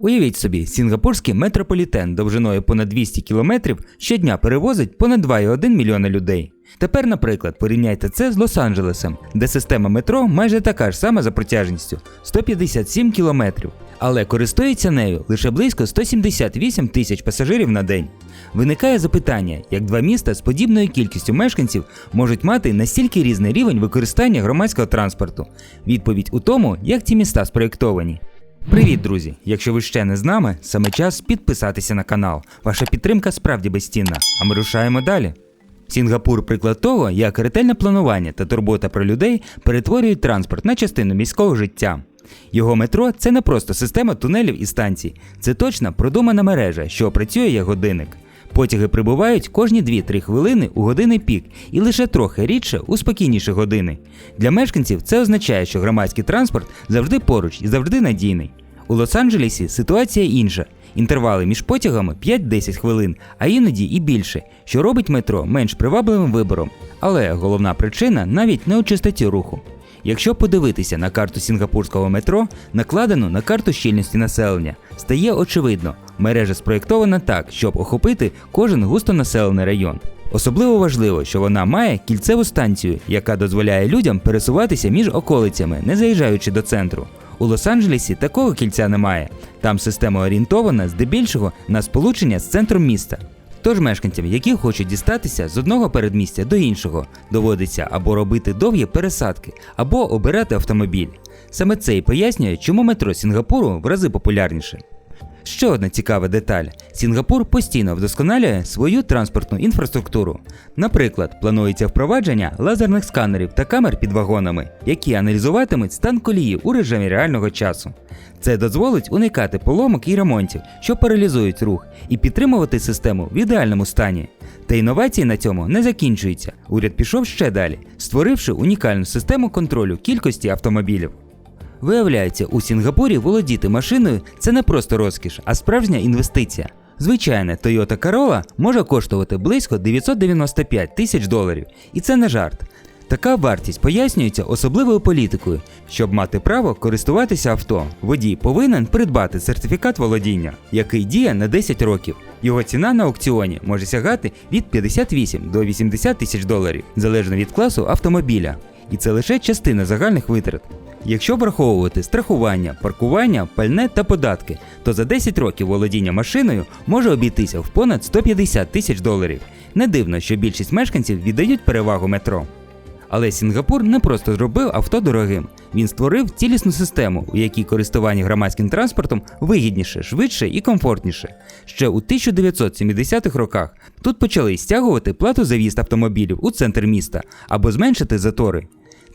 Уявіть собі, сінгапурський метрополітен довжиною понад 200 кілометрів щодня перевозить понад 2,1 мільйона людей. Тепер, наприклад, порівняйте це з Лос-Анджелесом, де система метро майже така ж сама за протяжністю 157 кілометрів, але користується нею лише близько 178 тисяч пасажирів на день. Виникає запитання, як два міста з подібною кількістю мешканців можуть мати настільки різний рівень використання громадського транспорту. Відповідь у тому, як ці міста спроєктовані. Привіт, друзі! Якщо ви ще не з нами, саме час підписатися на канал. Ваша підтримка справді безцінна, а ми рушаємо далі. Сінгапур приклад того, як ретельне планування та турбота про людей перетворюють транспорт на частину міського життя. Його метро це не просто система тунелів і станцій, це точна продумана мережа, що працює як годинник. Потяги прибувають кожні 2-3 хвилини у години пік і лише трохи рідше у спокійніші години. Для мешканців це означає, що громадський транспорт завжди поруч і завжди надійний. У Лос-Анджелесі ситуація інша. Інтервали між потягами 5-10 хвилин, а іноді і більше, що робить метро менш привабливим вибором. Але головна причина навіть не у чистоті руху. Якщо подивитися на карту сінгапурського метро, накладену на карту щільності населення, стає очевидно, мережа спроєктована так, щоб охопити кожен густонаселений район. Особливо важливо, що вона має кільцеву станцію, яка дозволяє людям пересуватися між околицями, не заїжджаючи до центру. У Лос-Анджелесі такого кільця немає. Там система орієнтована здебільшого на сполучення з центром міста. Тож мешканцям, які хочуть дістатися з одного передмістя до іншого, доводиться або робити довгі пересадки, або обирати автомобіль. Саме це і пояснює, чому метро Сінгапуру в рази популярніше. Ще одна цікава деталь: Сінгапур постійно вдосконалює свою транспортну інфраструктуру. Наприклад, планується впровадження лазерних сканерів та камер під вагонами, які аналізуватимуть стан колії у режимі реального часу. Це дозволить уникати поломок і ремонтів, що паралізують рух, і підтримувати систему в ідеальному стані. Та інновації на цьому не закінчуються. Уряд пішов ще далі, створивши унікальну систему контролю кількості автомобілів. Виявляється, у Сінгапурі володіти машиною це не просто розкіш, а справжня інвестиція. Звичайне, Toyota Corolla може коштувати близько 995 тисяч доларів, і це не жарт. Така вартість пояснюється особливою політикою. Щоб мати право користуватися авто, водій повинен придбати сертифікат володіння, який діє на 10 років. Його ціна на аукціоні може сягати від 58 до 80 тисяч доларів, залежно від класу автомобіля. І це лише частина загальних витрат. Якщо враховувати страхування, паркування, пальне та податки, то за 10 років володіння машиною може обійтися в понад 150 тисяч доларів. Не дивно, що більшість мешканців віддають перевагу метро. Але Сінгапур не просто зробив авто дорогим. Він створив цілісну систему, у якій користування громадським транспортом вигідніше, швидше і комфортніше. Ще у 1970-х роках тут почали стягувати плату за в'їзд автомобілів у центр міста або зменшити затори.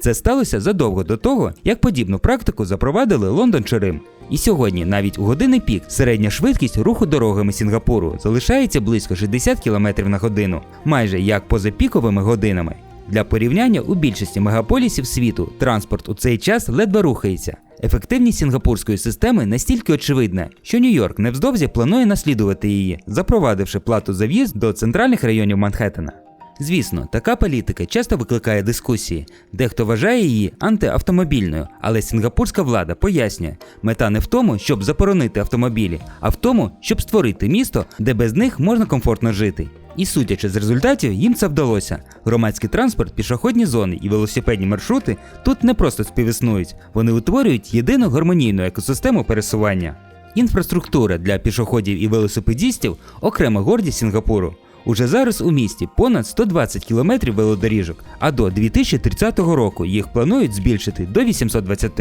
Це сталося задовго до того, як подібну практику запровадили Лондон чи. І сьогодні, навіть у години пік, середня швидкість руху дорогами Сінгапуру залишається близько 60 км на годину, майже як поза піковими годинами. Для порівняння у більшості мегаполісів світу транспорт у цей час ледве рухається. Ефективність сінгапурської системи настільки очевидна, що Нью-Йорк невздовзі планує наслідувати її, запровадивши плату за в'їзд до центральних районів Манхеттена. Звісно, така політика часто викликає дискусії. Дехто вважає її антиавтомобільною, але сінгапурська влада пояснює, мета не в тому, щоб заборонити автомобілі, а в тому, щоб створити місто, де без них можна комфортно жити. І судячи з результатів, їм це вдалося. Громадський транспорт, пішохідні зони і велосипедні маршрути тут не просто співіснують, вони утворюють єдину гармонійну екосистему пересування. Інфраструктура для пішоходів і велосипедістів окрема гордість Сінгапуру. Уже зараз у місті понад 120 кілометрів велодоріжок, а до 2030 року їх планують збільшити до 820.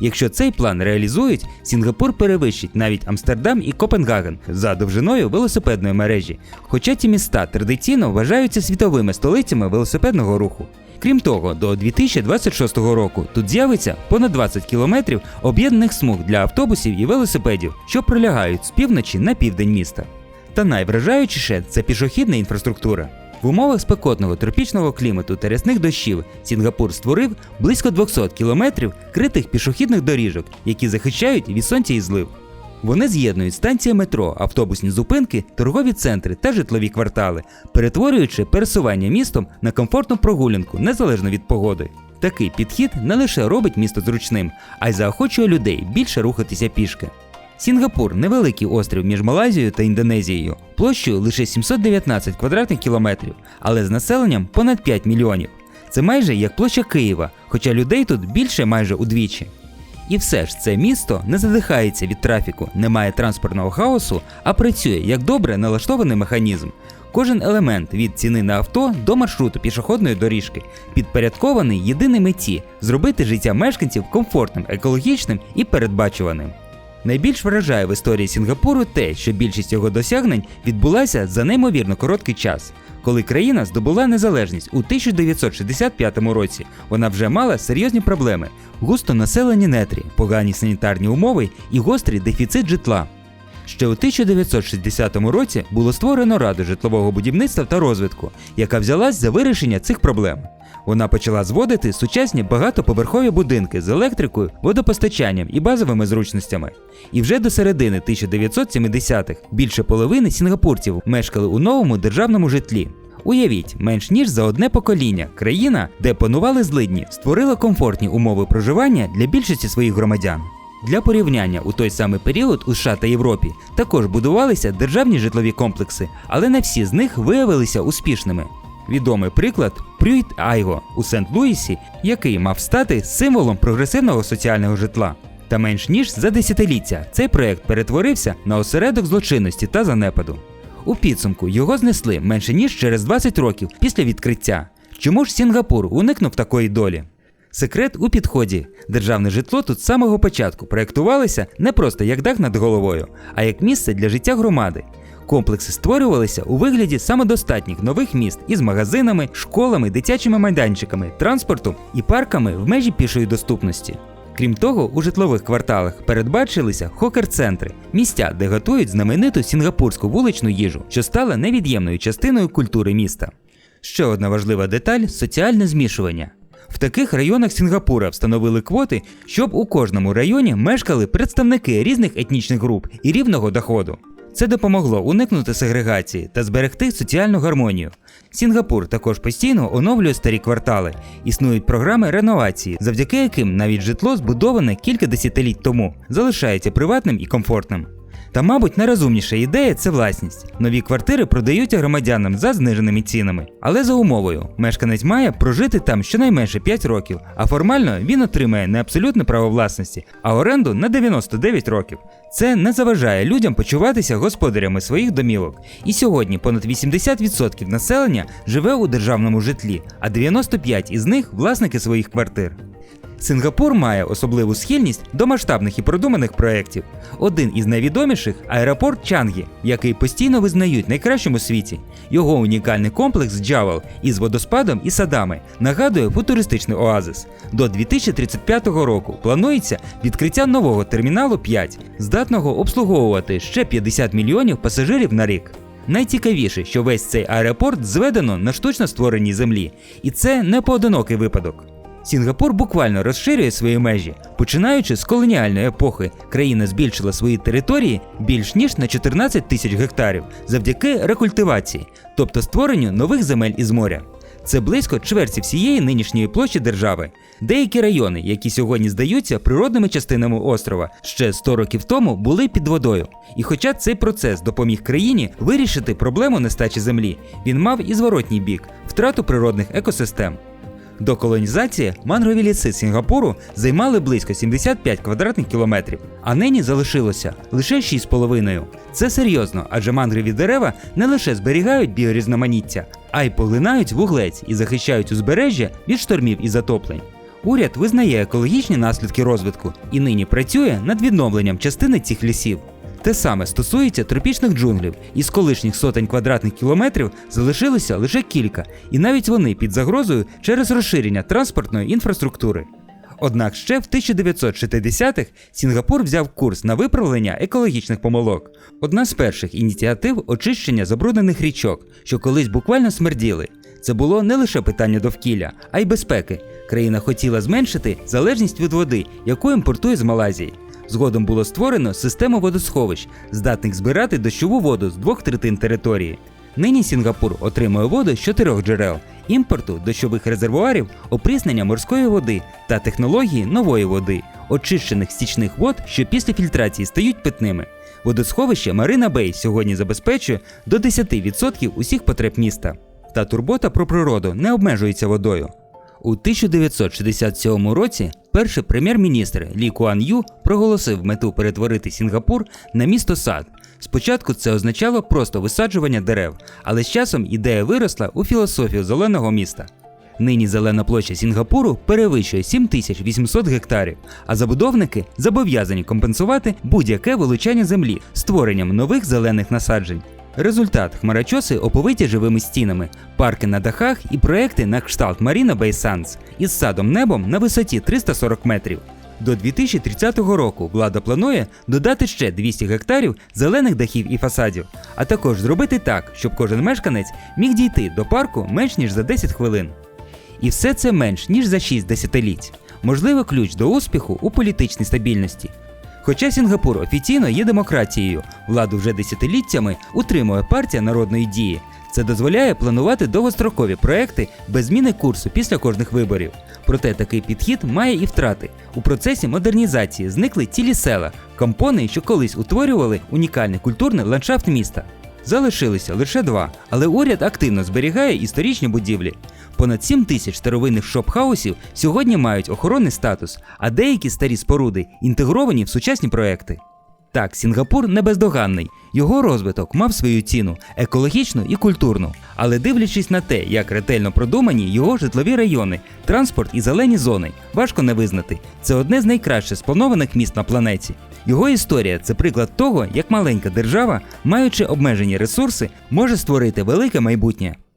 Якщо цей план реалізують, Сінгапур перевищить навіть Амстердам і Копенгаген за довжиною велосипедної мережі. Хоча ці міста традиційно вважаються світовими столицями велосипедного руху. Крім того, до 2026 року тут з'явиться понад 20 кілометрів об'єднаних смуг для автобусів і велосипедів, що пролягають з півночі на південь міста. Та найвражаючіше це пішохідна інфраструктура. В умовах спекотного тропічного клімату та рясних дощів Сінгапур створив близько 200 кілометрів критих пішохідних доріжок, які захищають від сонця і злив. Вони з'єднують станції метро, автобусні зупинки, торгові центри та житлові квартали, перетворюючи пересування містом на комфортну прогулянку незалежно від погоди. Такий підхід не лише робить місто зручним, а й заохочує людей більше рухатися пішки. Сінгапур невеликий острів між Малайзією та Індонезією, площею лише 719 квадратних кілометрів, але з населенням понад 5 мільйонів. Це майже як площа Києва, хоча людей тут більше майже удвічі. І все ж це місто не задихається від трафіку, не має транспортного хаосу, а працює як добре налаштований механізм. Кожен елемент від ціни на авто до маршруту пішохідної доріжки підпорядкований єдиній меті зробити життя мешканців комфортним, екологічним і передбачуваним. Найбільш вражає в історії Сінгапуру те, що більшість його досягнень відбулася за неймовірно короткий час. Коли країна здобула незалежність у 1965 році, вона вже мала серйозні проблеми: густо населені нетрі, погані санітарні умови і гострий дефіцит житла. Ще у 1960 році було створено Раду житлового будівництва та розвитку, яка взялась за вирішення цих проблем. Вона почала зводити сучасні багатоповерхові будинки з електрикою, водопостачанням і базовими зручностями. І вже до середини 1970-х більше половини сінгапурців мешкали у новому державному житлі. Уявіть, менш ніж за одне покоління країна, де панували злидні, створила комфортні умови проживання для більшості своїх громадян. Для порівняння у той самий період у США та Європі також будувалися державні житлові комплекси, але не всі з них виявилися успішними. Відомий приклад Прюйт Айго у Сент-Луісі, який мав стати символом прогресивного соціального житла. Та менш ніж за десятиліття цей проект перетворився на осередок злочинності та занепаду. У підсумку його знесли менше ніж через 20 років після відкриття. Чому ж Сінгапур уникнув такої долі? Секрет у підході. Державне житло тут з самого початку проєктувалося не просто як дах над головою, а як місце для життя громади. Комплекси створювалися у вигляді самодостатніх нових міст із магазинами, школами, дитячими майданчиками, транспортом і парками в межі пішої доступності. Крім того, у житлових кварталах передбачилися хокер-центри, місця, де готують знамениту сінгапурську вуличну їжу, що стала невід'ємною частиною культури міста. Ще одна важлива деталь соціальне змішування. В таких районах Сінгапура встановили квоти, щоб у кожному районі мешкали представники різних етнічних груп і рівного доходу. Це допомогло уникнути сегрегації та зберегти соціальну гармонію. Сінгапур також постійно оновлює старі квартали. Існують програми реновації, завдяки яким навіть житло, збудоване кілька десятиліть тому, залишається приватним і комфортним. Та, мабуть, найрозумніша ідея це власність. Нові квартири продаються громадянам за зниженими цінами. Але за умовою, мешканець має прожити там щонайменше 5 років, а формально він отримає не абсолютне право власності, а оренду на 99 років. Це не заважає людям почуватися господарями своїх домівок. І сьогодні понад 80% населення живе у державному житлі, а 95% із них власники своїх квартир. Сингапур має особливу схильність до масштабних і продуманих проєктів. Один із найвідоміших аеропорт Чангі, який постійно визнають найкращим у світі. Його унікальний комплекс Джавел із водоспадом і садами нагадує футуристичний оазис. До 2035 року планується відкриття нового терміналу 5, здатного обслуговувати ще 50 мільйонів пасажирів на рік. Найцікавіше, що весь цей аеропорт зведено на штучно створеній землі, і це не поодинокий випадок. Сінгапур буквально розширює свої межі. Починаючи з колоніальної епохи, країна збільшила свої території більш ніж на 14 тисяч гектарів завдяки рекультивації, тобто створенню нових земель із моря. Це близько чверті всієї нинішньої площі держави. Деякі райони, які сьогодні здаються природними частинами острова, ще 100 років тому були під водою. І хоча цей процес допоміг країні вирішити проблему нестачі землі, він мав і зворотній бік втрату природних екосистем. До колонізації мангрові ліси Сінгапуру займали близько 75 квадратних кілометрів, а нині залишилося лише 6,5. Це серйозно, адже мангрові дерева не лише зберігають біорізноманіття, а й поглинають вуглець і захищають узбережжя від штормів і затоплень. Уряд визнає екологічні наслідки розвитку і нині працює над відновленням частини цих лісів. Те саме стосується тропічних джунглів, із колишніх сотень квадратних кілометрів залишилося лише кілька, і навіть вони під загрозою через розширення транспортної інфраструктури. Однак ще в 1960-х Сінгапур взяв курс на виправлення екологічних помилок. Одна з перших ініціатив очищення забруднених річок, що колись буквально смерділи. Це було не лише питання довкілля, а й безпеки. Країна хотіла зменшити залежність від води, яку імпортує з Малайзії. Згодом було створено систему водосховищ, здатних збирати дощову воду з двох третин території. Нині Сінгапур отримує воду з чотирьох джерел: імпорту дощових резервуарів, опріснення морської води та технології нової води. очищених стічних вод, що після фільтрації стають питними. Водосховище Марина Бей сьогодні забезпечує до 10% усіх потреб міста. Та турбота про природу не обмежується водою. У 1967 році перший прем'єр-міністр Лі Куан Ю проголосив мету перетворити Сінгапур на місто сад. Спочатку це означало просто висаджування дерев, але з часом ідея виросла у філософію зеленого міста. Нині зелена площа Сінгапуру перевищує 7800 гектарів, а забудовники зобов'язані компенсувати будь-яке вилучання землі створенням нових зелених насаджень. Результат хмарочоси оповиті живими стінами, парки на дахах і проекти на кшталт Bay Sands із садом небом на висоті 340 метрів. До 2030 року влада планує додати ще 200 гектарів зелених дахів і фасадів, а також зробити так, щоб кожен мешканець міг дійти до парку менш ніж за 10 хвилин. І все це менш ніж за 6 десятиліть. Можливо, ключ до успіху у політичній стабільності. Хоча Сінгапур офіційно є демократією, владу вже десятиліттями утримує партія народної дії. Це дозволяє планувати довгострокові проекти без зміни курсу після кожних виборів. Проте такий підхід має і втрати. У процесі модернізації зникли цілі села, компони, що колись утворювали унікальний культурний ландшафт міста. Залишилися лише два, але уряд активно зберігає історичні будівлі. Понад 7 тисяч старовинних шопхаусів сьогодні мають охоронний статус, а деякі старі споруди інтегровані в сучасні проекти. Так, Сінгапур не бездоганний. Його розвиток мав свою ціну екологічну і культурну. Але дивлячись на те, як ретельно продумані його житлові райони, транспорт і зелені зони, важко не визнати. Це одне з найкраще спланованих міст на планеті. Його історія це приклад того, як маленька держава, маючи обмежені ресурси, може створити велике майбутнє.